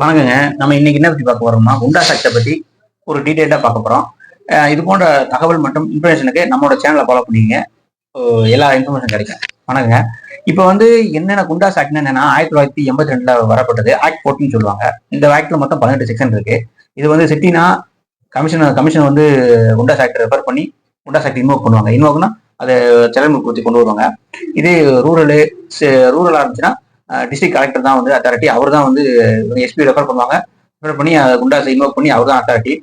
வணக்கங்க. நம்ம இன்னைக்கு என்ன பத்தி பார்க்க போறோம்னா குண்டா சக்தை பத்தி ஒரு டீட்டெயிலாக பார்க்க போறோம். இது போன்ற தகவல் மற்றும் இன்ஃபர்மேஷனுக்கு நம்மளோட சேனலை ஃபாலோ பண்ணிக்கங்க. எல்லா இன்ஃபர்மேஷன் கிடைக்கும். வணக்கங்க. இப்போ வந்து என்னென்ன குண்டா சாக்ட்னா என்னன்னா ஆயிரத்தி தொள்ளாயிரத்தி எண்பத்தி ரெண்டுல வரப்பட்டது ஆக்ட் போர்ட்டின்னு சொல்லுவாங்க. இந்த ஆக்ட்ல மொத்தம் பதினெட்டு செக்ஷன் இருக்கு. இது வந்து சிட்டினா கமிஷன் கமிஷன் வந்து குண்டா சாக்டர் ரெஃபர் பண்ணி குண்டா ஆக்ட் இன்வோக் பண்ணுவாங்க. இன்வோக்னா அதை செயல்முறை கொண்டு வருவாங்க. இதே ரூரலு ரூரலாக இருந்துச்சுன்னா டிஸ்ட்ரிக்ட் கலெக்டர் தான் வந்து அத்தாரிட்டி அவர் தான் வந்து எஸ்பி ரெஃபர் பண்ணுவாங்க. ரெஃபர் பண்ணி அதை குண்டாஸை இன்வோக் பண்ணி அவர் தான் அத்தாரிட்டி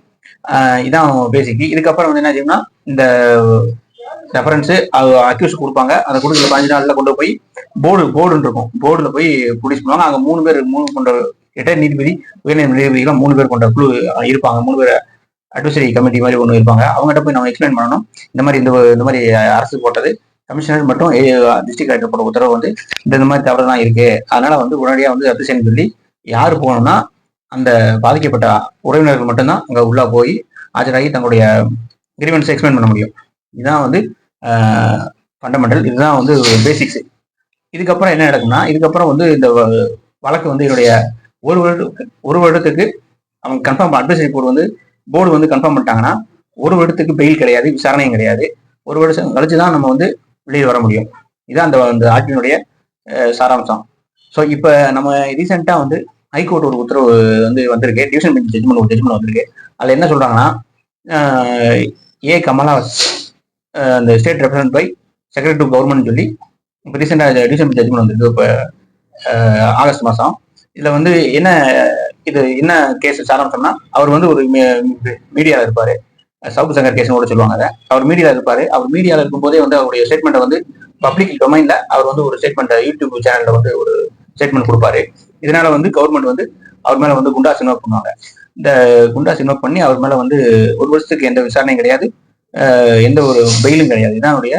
இதான் பேசிக் இதுக்கப்புறம் வந்து என்ன செய்யணும்னா இந்த ரெஃபரன்ஸு அக்யூஸ் கொடுப்பாங்க. அதை கொடுக்குற பதினஞ்சு நாளில் கொண்டு போய் போர்டு போர்டுன்னு இருக்கும். போர்டில் போய் போலீஸ் பண்ணுவாங்க. அங்கே மூணு பேர் மூணு கொண்ட எட்ட நீதிபதி உயர்நீதி நீதிபதிகள் மூணு பேர் கொண்ட குழு இருப்பாங்க. மூணு பேர் அட்வைசரி கமிட்டி மாதிரி ஒன்று இருப்பாங்க. அவங்ககிட்ட போய் நம்ம எக்ஸ்பிளைன் பண்ணணும். இந்த மாதிரி இந்த இந்த மாதிரி அரசு போட்டது. கமிஷனர் மட்டும் டிஸ்ட்ரிக்ட் கலெக்டர் போட்ட உத்தரவு வந்து இந்த மாதிரி தவறு தான் இருக்கு. அதனால வந்து உடனடியாக வந்து ரத்து செய்யணும்னு சொல்லி யார் போகணும்னா அந்த பாதிக்கப்பட்ட உறவினர்கள் மட்டும்தான் அங்கே உள்ளே போய் ஆஜராகி தங்களுடைய கிரீவன்ஸ் எக்ஸ்பிளைன் பண்ண முடியும். இதுதான் வந்து ஃபண்டமெண்டல் இதுதான் வந்து பேசிக்ஸ் இதுக்கப்புறம் என்ன நடக்கும்னா இதுக்கப்புறம் வந்து இந்த வ- வழக்கு வந்து என்னுடைய ஒரு வருட ஒரு வருடத்துக்கு அவங்க கன்ஃபார்ம் அட்வைசரி போர்டு வந்து போர்டு வந்து கன்ஃபார்ம் பண்ணிட்டாங்கன்னா ஒரு வருடத்துக்கு பெயில் கிடையாது விசாரணையும் கிடையாது. ஒரு வருஷம் கழிச்சு தான் நம்ம வந்து வெளியே வர முடியும். இதுதான் அந்த அந்த ஆட்சியினுடைய சாராம்சம். ஸோ இப்போ நம்ம ரீசெண்டாக வந்து ஹைகோர்ட் ஒரு உத்தரவு வந்து வந்திருக்கு. டிவிஷன் பெஞ்ச் ஜட்ஜ்மெண்ட் ஒரு ஜட்ஜ்மெண்ட் வந்திருக்கு. அதில் என்ன சொல்கிறாங்கன்னா ஏ கமலா அந்த state represent by secretary to government சொல்லி இப்போ ரீசெண்டாக டிவிஷன் பெஞ்ச் ஜட்ஜ்மெண்ட் வந்திருக்கு. இப்போ ஆகஸ்ட் மாதம் இதில் வந்து என்ன இது என்ன கேஸ் சாராம்சம்னா அவர் வந்து ஒரு மீடியாவில் இருப்பார். சவுக்கு சங்கர் கேஸ்னு கூட சொல்லுவாங்க அதை அவர் மீடியாவில் இருப்பார். அவர் மீடியாவில் இருக்கும்போதே வந்து அவருடைய ஸ்டேட்மெண்ட்டை வந்து பப்ளிக் டொமைன்ல அவர் வந்து ஒரு ஸ்டேட்மெண்ட் யூடியூப் சேனல்ல வந்து ஒரு ஸ்டேட்மெண்ட் கொடுப்பாரு. இதனால வந்து கவர்மெண்ட் வந்து அவர் மேல வந்து குண்டாஸ் இன்வோக் பண்ணுவாங்க. இந்த குண்டாஸ் இன்வோக் பண்ணி அவர் மேல வந்து ஒரு வருஷத்துக்கு எந்த விசாரணையும் கிடையாது. எந்த ஒரு பெயிலும் கிடையாது. இதான் அவருடைய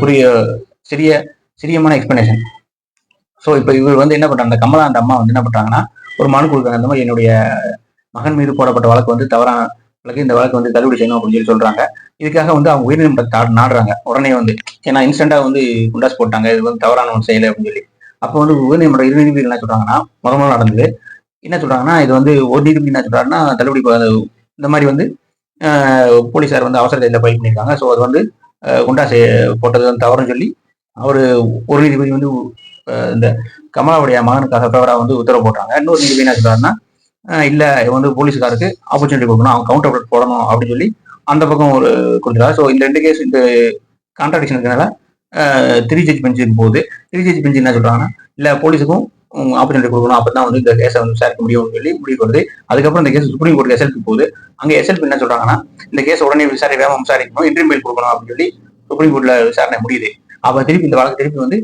புரிய சிறிய சிறியமான எக்ஸ்பிளனேஷன் ஸோ இப்போ இவர் வந்து என்ன பண்ணுறாங்க அந்த கமலா அந்த அம்மா வந்து என்ன பண்ணுறாங்கன்னா ஒரு மனு கொடுக்குறாங்க. அந்த மாதிரி என்னுடைய மகன் மீது போடப்பட்ட வழக்கு வந்து தவறான வழக்கு இந்த வழக்கு வந்து தள்ளுபடி செய்யணும் அப்படின்னு சொல்லி சொல்றாங்க. இதுக்காக வந்து அவங்க உயர்நீதிமன்றத்தை தா- நாடுறாங்க. உடனே வந்து ஏன்னா இன்ஸ்டண்டா வந்து குண்டாஸ் போட்டாங்க. இது வந்து தவறான ஒரு செயல் அப்படின்னு சொல்லி. அப்போ வந்து உயர்நீதிமன்ற இரு நீதிபதிகள் என்ன சொல்றாங்கன்னா முத முதல் நடந்தது. என்ன சொல்றாங்கன்னா இது வந்து ஒரு நீதிபதி என்ன சொல்றாருன்னா தள்ளுபடி இந்த மாதிரி வந்து போலீஸார் வந்து அவசர இதில் பதிவு பண்ணியிருக்காங்க. ஸோ அது வந்து குண்டா செய்ய போட்டது வந்து தவறுன்னு சொல்லி அவர் ஒரு நீதிபதி வந்து இந்த கமலாவுடைய மகனுக்காக ஃபேவரா வந்து உத்தரவு போட்டாங்க. இன்னொரு நீதிபதி என்ன சொல்றாருன்னா இல்லை வந்து போலீஸ்காருக்கு ஆப்பர்ச்சுனிட்டி கொடுக்கணும். அவன் கவுண்டர் போடணும் அப்படின்னு சொல்லி அந்த பக்கம் ஒரு கொடுத்துருக்காரு ஸோ இந்த ரெண்டு கேஸ் இந்த கான்ட்ராடிக்ஷன் இருக்கிறதுனால த்ரீ ஜட்ஜ் பெஞ்சுக்கு போகுது த்ரீ ஜட்ஜ் பெஞ்ச் என்ன சொல்கிறாங்கன்னா இல்லை போலீஸுக்கும் ஆப்பர்ச்சுனிட்டி கொடுக்கணும். அப்போ தான் வந்து இந்த கேஸை வந்து விசாரிக்க முடியும்னு சொல்லி முடிவு வருது. அதுக்கப்புறம் இந்த கேஸ் சுப்ரீம் கோர்ட் எஸ்எல்பி போகுது. அங்கே எஸ்எல்பி என்ன சொல்கிறாங்கன்னா இந்த கேஸ் உடனே விசாரி வேகம் விசாரிக்கணும் இன்டர்வியூ பெயில் கொடுக்கணும் அப்படின்னு சொல்லி சுப்ரீம் கோர்ட்டில் விசாரணை முடியுது. அப்போ திருப்பி இந்த வழக்கு திருப்பி வந்து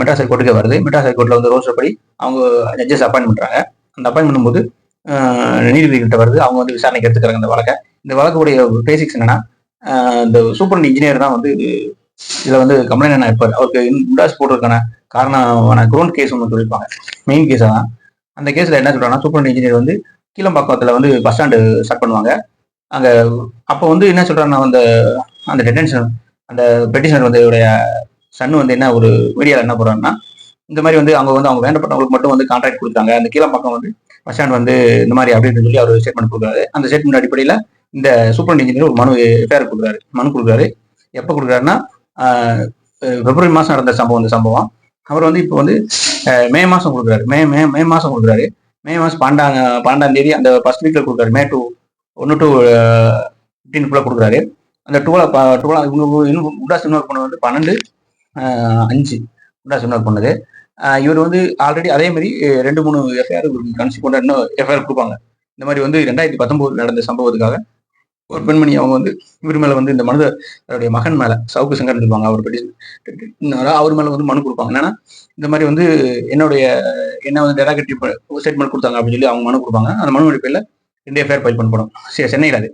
மெட்ராஸ் ஹைகோர்ட்டுக்கு வருது. மெட்ராஸ் ஹைகோர்ட்டில் வந்து ரோஸ்டர் படி அவங்க ஜட்ஜஸ் அப்பாயின் பண்ணுறாங்க அந்த அப்பாயின் பண்ணும்போது நீதிபதிகிட்ட வருது. அவங்க வந்து விசாரணைக்கு எடுத்துக்கிறாங்க இந்த வழக்கை. இந்த வழக்குடைய பேசிக்ஸ் என்னன்னா இந்த சூப்பர் இன்ஜினியர் தான் வந்து இதுல வந்து கம்ப்ளைண்ட் என்ன இருப்பார் அவருக்கு இண்டாஸ் போட்டிருக்கான காரணமான குரோன் கேஸ் ஒன்று சொல்லியிருப்பாங்க. மெயின் கேஸ் தான். அந்த கேஸ்ல என்ன சொல்றாங்கன்னா சூப்பர் இன்ஜினியர் வந்து கீழம்பாக்கத்துல வந்து பஸ் ஸ்டாண்டு ஸ்டார்ட் பண்ணுவாங்க. அங்க அப்போ வந்து என்ன சொல்றாங்கன்னா அந்த அந்த டெட்டன்ஷன் அந்த பெட்டிஷனர் வந்து இவருடைய சன் வந்து என்ன ஒரு மீடியாவில் என்ன போறாங்கன்னா இந்த மாதிரி வந்து அவங்க வந்து அவங்க வேண்டப்பட்டவங்களுக்கு மட்டும் வந்து கான்ட்ராக்ட் கொடுத்தாங்க. அந்த கீழே பக்கம் வந்து பஸ் ஸ்டாண்ட் வந்து இந்த மாதிரி அப்படின்னு சொல்லி அவர் ஸ்டேட்மெண்ட் கொடுக்குறாரு. அந்த ஸ்டேட்மெண்ட் அடிப்படையில் இந்த சூப்பர் இன்ஜினியர் ஒரு மனு எஃப்ஐஆர் கொடுக்குறாரு. மனு கொடுக்குறாரு. எப்போ கொடுக்குறாருன்னா பிப்ரவரி மாதம் நடந்த சம்பவம் இந்த சம்பவம். அவர் வந்து இப்போ வந்து மே மாதம் கொடுக்குறாரு. மே மே மே மாதம் கொடுக்குறாரு. மே மாதம் பன்னெண்டாம் பன்னெண்டாம் தேதி அந்த ஃபர்ஸ்ட் வீக்கில் கொடுக்குறாரு. மே டூ ஒன்று டூ ஃபிஃப்டீனுக்குள்ளே கொடுக்குறாரு. அந்த டூவில் டூவில் இவங்க இன்னும் உண்டாஸ் இன்னொரு பொண்ணு வந்து பன்னெண்டு அஞ்சு. உண்டாஸ் இன்னொரு பொண்ணுது. இவர் வந்து ஆல்ரெடி அதே மாதிரி ரெண்டு மூணு எஃப்ஐஆர் கன்சிக்வெண்டாக இன்னும் எஃப்ஐஆர் கொடுப்பாங்க. இந்த மாதிரி வந்து ரெண்டாயிரத்தி பத்தொன்பது நடந்த சம்பவத்துக்காக ஒரு பெண்மணி அவங்க வந்து இவர் மேல வந்து இந்த மனு அவருடைய மகன் மேல சவுக்கு சங்கர் இருப்பாங்க அவர் பெட்டிஷன் அவர் மேல வந்து மனு கொடுப்பாங்க. என்னன்னா இந்த மாதிரி வந்து என்னுடைய என்ன வந்து டெராகட்டிவ் ஸ்டேட்மெண்ட் கொடுத்தாங்க அப்படின்னு சொல்லி அவங்க மனு கொடுப்பாங்க. அந்த மனு அடிப்படையில் ரெண்டு எஃப்ஐஆர் ஃபைல் பண்ணப்படும். சரி சென்னையில் அது.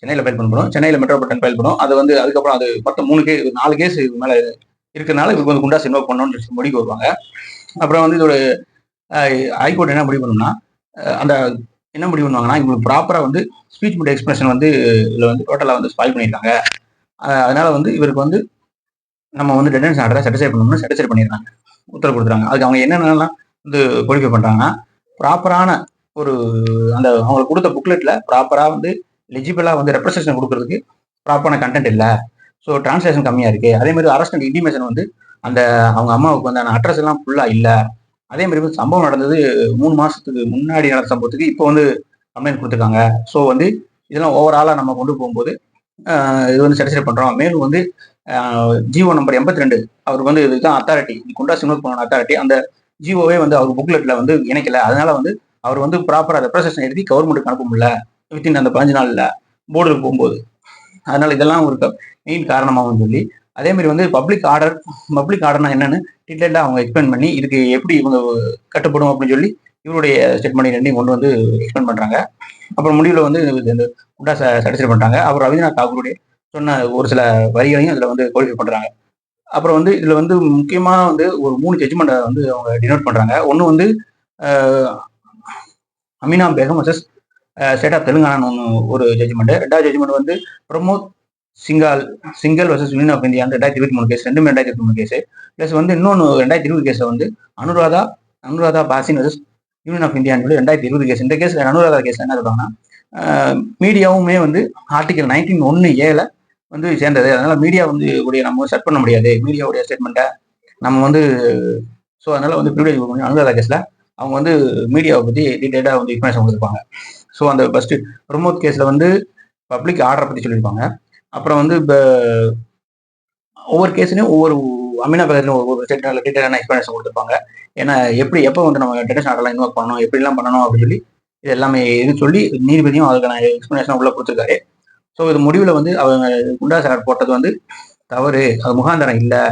சென்னையில் ஃபைல் பண்ணப்படும். சென்னையில் மெட்ரோபாலிட்டன் ஃபைல் பண்ணும் அது வந்து அதுக்கப்புறம் அது மொத்தம் மூணு கேஸ் நாலு கேஸ் மேல இருக்கிறனால இவருக்கு வந்து குண்டாஸ் இன்வோக் பண்ணணும்னு சொல்லி முடிவு வருவாங்க. அப்புறம் வந்து இதோட ஹைகோர்ட் என்ன முடிவு பண்ணும்னா அந்த என்ன முடிவு பண்ணுவாங்கன்னா இவங்களுக்கு ப்ராப்பராக வந்து ஸ்பீச் முட் எக்ஸ்பிரஷன் வந்து இதில் வந்து டோட்டலாக வந்து ஸ்பாயில் பண்ணியிருக்காங்க அதனால வந்து இவருக்கு வந்து நம்ம வந்து டெண்டன்ஸ் ஆர்டரை சாட்டிஸ்ஃபை பண்ணணும்னு சாட்டிஸ்ஃபை பண்ணிடுறாங்க உத்தரவு கொடுத்துறாங்க அதுக்கு அவங்க என்னென்னலாம் வந்து குவாலிஃபை பண்ணுறாங்கன்னா ப்ராப்பரான ஒரு அந்த அவங்களுக்கு கொடுத்த புக்லெட்டில் ப்ராப்பராக வந்து எலிஜிபிளாக வந்து ரெப்ரசன்டேஷன் கொடுக்கறதுக்கு ப்ராப்பரான கண்டென்ட் இல்லை. ஸோ டிரான்ஸ்லேஷன் கம்மியாக இருக்கு. அதே மாதிரி அரெஸ்ட் அண்ட் இன்டிமேஷன் வந்து அந்த அவங்க அம்மாவுக்கு வந்து அந்த அட்ரஸ் எல்லாம் ஃபுல்லாக இல்லை. அதே மாதிரி சம்பவம் நடந்தது மூணு மாதத்துக்கு முன்னாடி நடந்த சம்பவத்துக்கு இப்போ வந்து கம்ப்ளைண்ட் கொடுத்துருக்காங்க. ஸோ வந்து இதெல்லாம் ஓவராலாக நம்ம கொண்டு போகும்போது இது வந்து சாட்டிஸ்ஃபை பண்ணுறோம் மேலும் வந்து ஜிஓ நம்பர் எண்பத்தி ரெண்டு அவருக்கு வந்து இதுதான் அத்தாரிட்டி குண்டா சிக்னல் பண்ண அத்தாரிட்டி அந்த ஜிஓவே வந்து அவர் புக்லெட்டில் வந்து இணைக்கல. அதனால வந்து அவர் வந்து ப்ராப்பரா ரெப்ரசேஷன் எழுதி கவர்மெண்ட்டுக்கு அனுப்ப முடியல. வித்தின் அந்த பதினஞ்சு நாளில் போர்டுக்கு போகும்போது. அதனால இதெல்லாம் ஒரு மெயின் காரணமாகவும் சொல்லி. அதே மாதிரி வந்து பப்ளிக் ஆர்டர் பப்ளிக் ஆர்டர்னா என்னன்னு டீட்டெயிலாக அவங்க எக்ஸ்பிளைன் பண்ணி இதுக்கு எப்படி இவங்க கட்டுப்படும் அப்படின்னு சொல்லி இவருடைய ஸ்டேட்மெண்ட் ரெண்டையும் கொண்டு வந்து எக்ஸ்பிளைன் பண்ணுறாங்க அப்புறம் முடிவில் வந்து இது இந்த குண்டா சாட்டிஸ்ஃபை பண்ணுறாங்க அப்புறம் ரவீந்திரநாத் தாகூருடைய சொன்ன ஒரு சில வரிகளையும் இதில் வந்து குவாலிஃபை பண்ணுறாங்க அப்புறம் வந்து இதில் வந்து முக்கியமாக வந்து ஒரு மூணு ஜட்ஜ்மெண்ட்டை வந்து அவங்க டினோட் பண்ணுறாங்க ஒன்று வந்து Ameena Amina Begum versus state of தெலுங்கானான்னு ஒன்று ஒரு ஜட்ஜ்மெண்ட் ரெண்டாவது ஜட்ஜ்மெண்ட் வந்து Pramod Singhal Singhal versus union of India ரெண்டாயிரத்தி இருபத்தி மூணு கேஸ் ரெண்டுமே ரெண்டாயிரத்தி இருபத்தி மூணு கேஸ் ப்ளஸ் வந்து இன்னொன்று ரெண்டாயிரத்தி இருபது கேஸை வந்து Anuradha Anuradha Bhasin versus union of இந்தியான்னு சொல்லி ரெண்டாயிரத்தி இருபது கேஸ் இந்த கேஸ் அனுராதா கேஸ் என்ன சொல்றாங்கன்னா மீடியாவுமே வந்து ஆர்டிகல் நைன்டீன் ஒன்று ஏல வந்து சேர்ந்தது. அதனால மீடியா வந்து உடைய நம்ம செட் பண்ண முடியாது. மீடியாவுடைய ஸ்டேட்மெண்ட்டை நம்ம வந்து ஸோ அதனால வந்து ப்ரிவிலேஜ் பண்ணி அனுராதா கேஸில் அவங்க வந்து மீடியாவை பற்றி டீட்டெயிலாக வந்து இன்ஃபர்மேஷன் கொடுத்துருப்பாங்க. ஸோ அந்த ஃபஸ்ட்டு பிரமோத் கேஸில் வந்து பப்ளிக் ஆர்டரை பற்றி சொல்லியிருப்பாங்க. அப்புறம் வந்து இப்போ ஒவ்வொரு கேஸ்லையும் ஒவ்வொரு அமினா பகர்லையும் ஒவ்வொரு டீட்டெயிலான எக்ஸ்பிளனேஷன் கொடுத்துருப்பாங்க. ஏன்னா எப்படி எப்போ வந்து நம்ம டெடேஷன் ஆர்டர்லாம் இன்வால்வ் பண்ணணும் எப்படிலாம் பண்ணணும் அப்படின்னு சொல்லி இது எல்லாமே இது சொல்லி நீதிபதியும் அதுக்கான எக்ஸ்பிளனேஷன் உள்ள கொடுத்துருக்காரு. ஸோ இது முடிவில் வந்து அவங்க குண்டா சார் போட்டது வந்து தவறு. அது முகாந்தரம் இல்லை.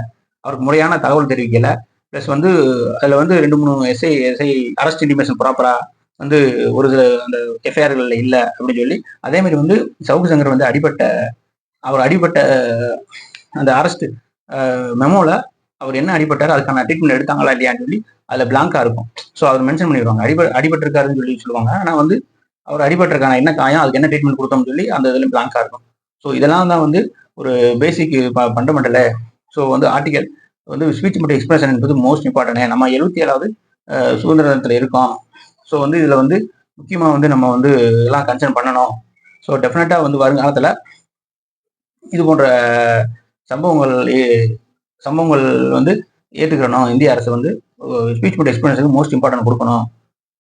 அவருக்கு முறையான தகவல் தெரிவிக்கலை. ப்ளஸ் வந்து அதில் வந்து ரெண்டு மூணு எஸ்ஐ எஸ்ஐ அரெஸ்ட் இன்டிமேஷன் ப்ராப்பராக வந்து ஒரு சில அந்த எஃப்ஐஆர்களில் இல்லை அப்படின்னு சொல்லி அதே மாதிரி வந்து சவுக்கு சங்கர் வந்து அடிபட்ட அவர் அடிபட்ட அந்த அரெஸ்ட் மெமோவில் அவர் என்ன அடிபட்டார் அதுக்கான ட்ரீட்மெண்ட் எடுத்தாங்களா இல்லையான்னு சொல்லி அதில் பிளாங்காக இருக்கும். ஸோ அவர் மென்ஷன் பண்ணிடுவாங்க. அடிப அடிபட்டிருக்காருன்னு சொல்லி சொல்லுவாங்க. ஆனால் வந்து அவர் அடிபட்டிருக்கான என்ன காயம் அதுக்கு என்ன ட்ரீட்மெண்ட் கொடுத்தோம்னு சொல்லி அந்த இதில் பிளாங்காக இருக்கும். ஸோ இதெல்லாம் தான் வந்து ஒரு பேசிக் பண்டமெண்டல ஸோ வந்து ஆர்டிகல் வந்து ஸ்பீச் மற்றும் எக்ஸ்பிரஷன் என்பது மோஸ்ட் இம்பார்ட்டன்ட் நம்ம எழுபத்தி ஏழாவது சுதந்திர தினத்தில் இருக்கோம். ஸோ வந்து இதில் வந்து முக்கியமாக வந்து நம்ம வந்து எல்லாம் கன்சர்ன் பண்ணணும். ஸோ டெஃபினட்டாக வந்து வருங்காலத்தில் இது போன்ற சம்பவங்கள் ஏ- சம்பவங்கள் வந்து ஏற்றுக்கிறணும் இந்திய அரசு வந்து ஸ்பீச் மற்றும் எக்ஸ்பீரியன்ஸுக்கு மோஸ்ட் இம்பார்ட்டன்ட் கொடுக்கணும்.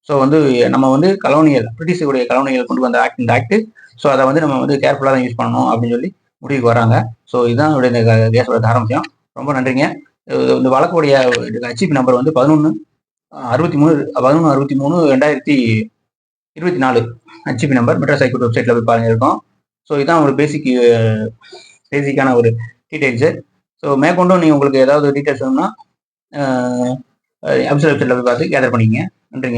ஸோ வந்து நம்ம வந்து கலோனியல் பிரிட்டிஷுடைய கலோனியல் கொண்டு வந்த ஆக்ட் இந்த ஆக்ட் ஸோ அதை வந்து நம்ம வந்து கேர்ஃபுல்லாக தான் யூஸ் பண்ணணும் அப்படின்னு சொல்லி முடிவுக்கு வராங்க. ஸோ இதுதான் என்னுடைய இந்த கேஸோட ஆரம்பிச்சோம் ரொம்ப நன்றிங்க. இது- இந்த வழக்குடைய ஹச்சிபி நம்பர் வந்து பதினொன்று அறுபத்தி மூணு பதினொன்று அறுபத்தி மூணு ரெண்டாயிரத்தி இருபத்தி நாலு ஹெச்பி நம்பர் மெட்ராஸ் ஹைகோர்ட் வெப்சைட்டில் போய் பாருங்க இருக்கும். ஸோ இதுதான் ஒரு பேசிக் பேசிக்கான ஒரு டீட்டெயில்ஸு ஸோ மேற்கொண்டும் நீங்கள் உங்களுக்கு ஏதாவது டீட்டெயில்ஸ் வேணும்னா அப்சர் வெப்சைட்டில் போய் பார்த்து கேதர் பண்ணிக்கங்க. நன்றிங்க.